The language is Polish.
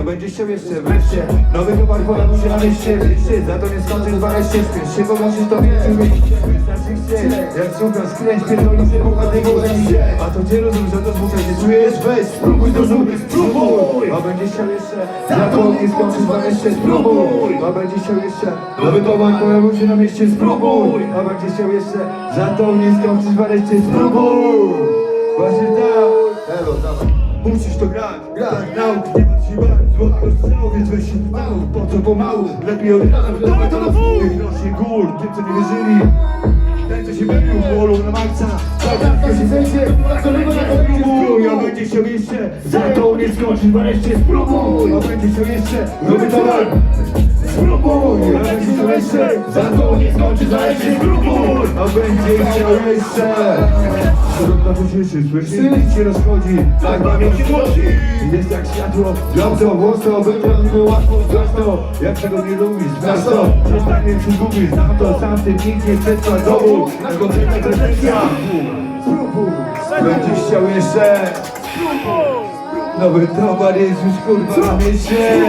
A będziesz chciał jeszcze wreszcie. Nowy towar pojawił się na mieście. Wreszcie, za to nie skończysz wreszcie. Spiesz się, bo musisz to mieć Wystarczy chcieć Jak suka skręć, pierdolę się bohatego zejście A to cię rozum, że to zmusza się czujesz Weź, spróbuj to zrobić, spróbuj. A będziesz chciał jeszcze Za to nie skończysz wreszcie. Spróbuj. A będziesz chciał jeszcze Nowy towar pojawił się na mieście. Spróbuj. A będziesz chciał jeszcze Za to nie skończysz wreszcie. Spróbuj. Właśnie tak. Elo, dawaj Musisz to grać, grać, nauk, nie ma się bać. Rozstrzał, więc weź się mało. Po co pomału, lepiej od razu Dawaj to na wół Niech rośnie gór, tym co nie wierzyli Ten co się wybił, wolą na maksa Zagadka się zejdzie, spróbuj A będzie chciał jeszcze, za to nie skończysz Wreszcie spróbuj, a będzie chciał jeszcze. Nowy towar Spróbuj, chciał jeszcze. Za to nie skończysz, wreszcie spróbuj A będzie chciał jeszcze. Środka to cieszy, słyszy, nic się rozchodzi Tak pamięć głosi Jest jak światło, białco, włoso Wytrąciło łatwo, znasz Jak tego nie lubisz, znasz to. Przestanie się znam to Sam ty nikt nie przetrwa dowód Na konkretna pretensja. Spróbuj, będziesz chciał jeszcze. Nowy towar jest już kurwa na mieście